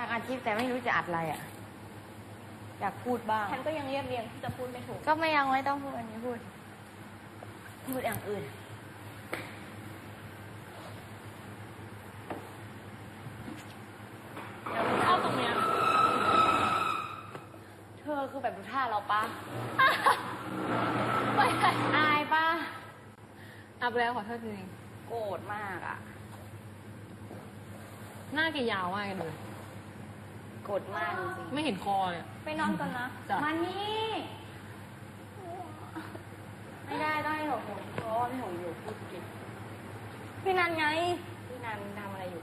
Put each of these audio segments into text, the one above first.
อยากอัดคลิปแต่ไม่รู้จะอัดอะไรอะ อยากพูดบ้าง ฉันก็ยังเรียบเรียงที่จะพูดไม่ถูก ก็ไม่ยังไม่ต้องพูดอันนี้พูด พูดอย่างอื่น เดี๋ยวเข้าตรงเนี้ยเธอคือแบบดูท่าเราปะไม่ได้อายปะอัพแล้วขอโทษจริงโกรธมากอะๆหน้าแกยาวมากเลยโกรธมากจริงไม่เห็นคอเลยไปนอนก่อนนะจ้ะๆมานี่ ไม่ได้ต้องให้หงอยู่เพราะว่าพี่หงอยู่พูดกินพี่นันไง พี่นันทำอะไรอยู่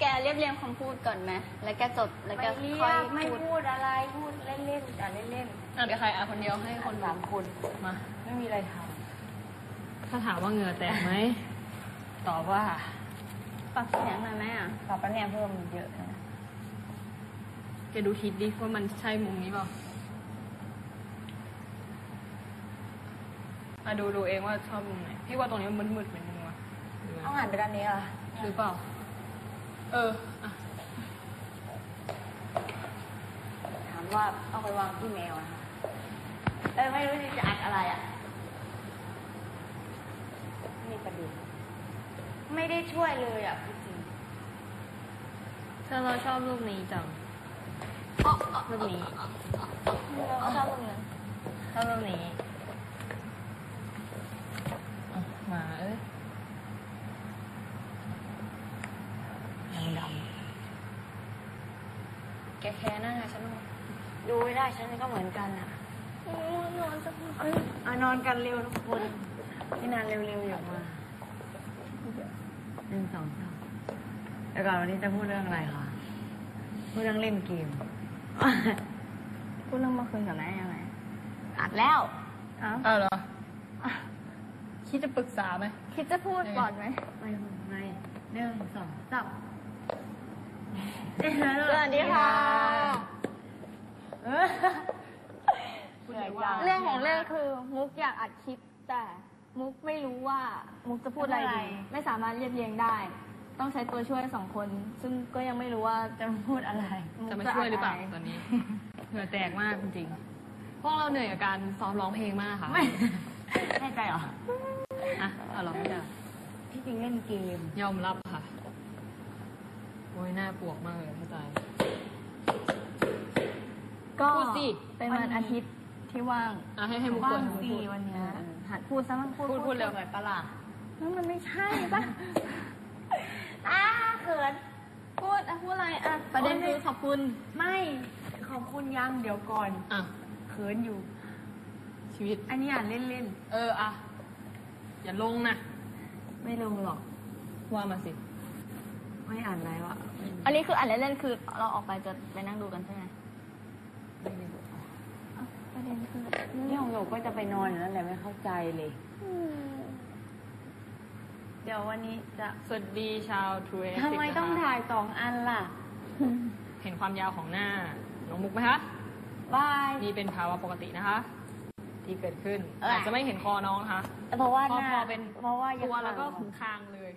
แกเรียบเรียงคำพูดก่อนไหม แล้วแกจด แล้วไม่แกเรีค่อยยกไม่พูดพูดอะไรพูดเล่นๆแต่เล่นอะเดี๋ยวใครอะคนเดียวให้ๆคนสามคนมาไม่มีอะไรทถ้าถามว่าเหงื่อแตกไหมตอบว่า ปรับเสียงหน่อยไหมอะำต่อไปเนี่ยเพิ่มเยอะนะแกดูทิศดิว่ามันใช่มุมนี้เปล่าอะดูดูเองว่าชอบมุมไหน พี่ว่าตรงนี้มันมืดๆเป็นมุมวะหรือไงต้องหันไปด้านนี้เหรอหรือเปล่า เอออะถามว่าเอาไปวางที่แมวนะคะเออไม่รู้จะอัดอะไรอะนี่ประเด็น ไม่ได้ช่วยเลยอะพี่จริงถ้าเราชอบรูปนี้จังรูปนี้เราชอบตรงนั้นชอบรูปนี้อะมาเอ้ยนางดำแกแค่หน้าฉันหน่อยดูไม่ได้ฉันก็เหมือนกันอะนอนจะเอ้ยเอานอนกันเร็วทุกคนพี่นานเร็วๆอย่ามา หนึ่งสองสามแล้วก่อนวันนี้จะพูดเรื่องอะไรคะ พูดเรื่องเล่นเกม พูดเรื่องเมื่อคืนกับแม่ยังไงอัดแล้วเอ้าเอาเหรอ คิดจะปรึกษาไหม คิดจะพูดก่อนไหมไม่ไม่หนึ่งสองสามสวัสดีค่ะเออเหนื่อยจังเรื่องของเรื่องคือมุกอยากอัดคลิปแต่ มุกไม่รู้ว่ามุกจะพูดอะไรจะพูดอะไร ดีไม่สามารถเรียบเรียงได้ ต้องใช้ตัวช่วยสองคน ซึ่งก็ยังไม่รู้ว่าจะพูดอะไรมุกจะมาช่วยหรือเปล่าะไตอนนี้ เหงื่อแตกมากจริงๆ พวกเราเหนื่อยกับการซ้อมร้องเพลงมากค่ะไม่แน่ใจเหรอ อะเอาร้องไม่ได้ที่จริงเล่นเกม ยอมรับค่ะ โอ้ยหน้าปวกมากเลยเข้าใจ ก็พูดสิ เป็นวันอาทิตย์ ที่ว่างอะให้ให้มุกบ้าเปิงดให้มุกสีพูดวันเนี้ยหัดพูดซะมั่งพูดพูดพูดเร็วสวยปะล่ะนั่นมันไม่ใช่ปะอ้าเขินพูดอะพูดอะไรอะประเด็นคือขอบคุณไม่ขอบคุณยังเดี๋ยวก่อนอะเขินอยู่ ชีวิต อันนี้อ่านเล่นเอออะอย่าลงนะๆไม่ลงหรอกว่ามาสิไม่อ่านอะไรวะอันนี้คืออ่านเล่นๆคือเราออกไปจะไปนั่งดูกันใช่ไหมไม่ได้ดู อะประเด็นคือ นี่ของหนูก็จะไปนอนอยู่นั่นแหละไม่เข้าใจเลยอืมเดี๋ยววันนี้จะสวัสดีชาวทรูเอทำไมต้องถ่ายสองอันล่ะ เห็นความยาวของหน้าน้องมุกไหมคะบายนี่เป็นภาวะปกตินะคะ ที่เกิดขึ้นเออออาจจะไม่เห็นคอน้องนะคะเพราะว่าเพราะหน้าพอเป็นเพราะว่ายังตัวแล้วก็ถึงคางเลย